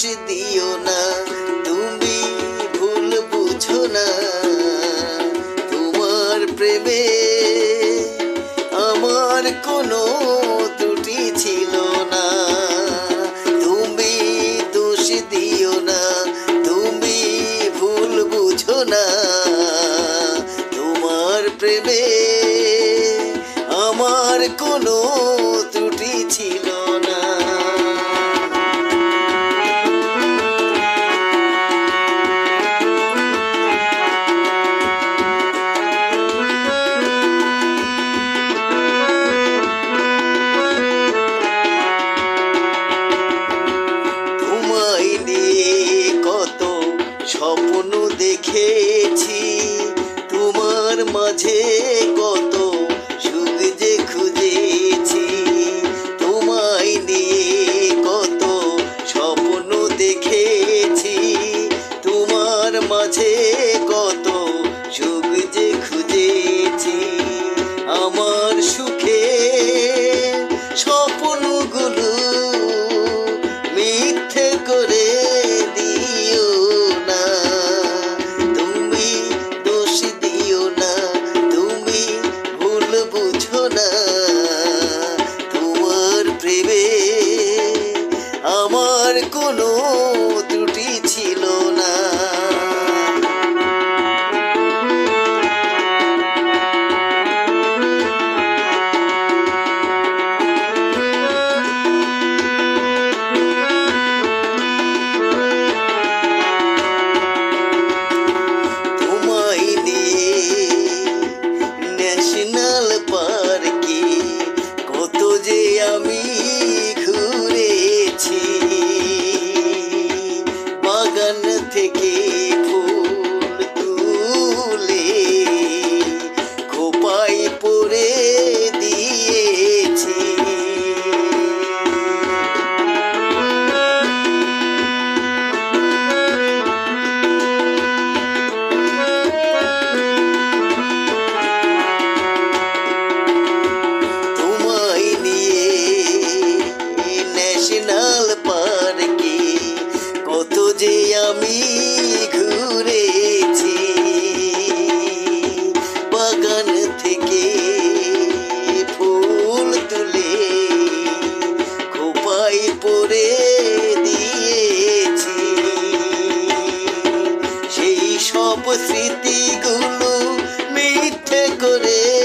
দিও না, তুমি ভুল বুঝো না। তোমার প্রেমে আমার কোনো ত্রুটি ছিল না। তুমি দোষ দিও না, তুমি ভুল বুঝো না। তোমার প্রেমে আমার কোনো স্বপ্ন দেখেছি, তোমার মাঝে কত সুখ যে খুঁজেছি। তোমায় নিয়ে কত স্বপ্ন দেখেছি, তোমার মাঝে কত সুখ যে খুঁজেছি। আমার সুখে স্বপ্নগুলো আমার থেকে সব স্মৃতিগুলো মিথ্যে করে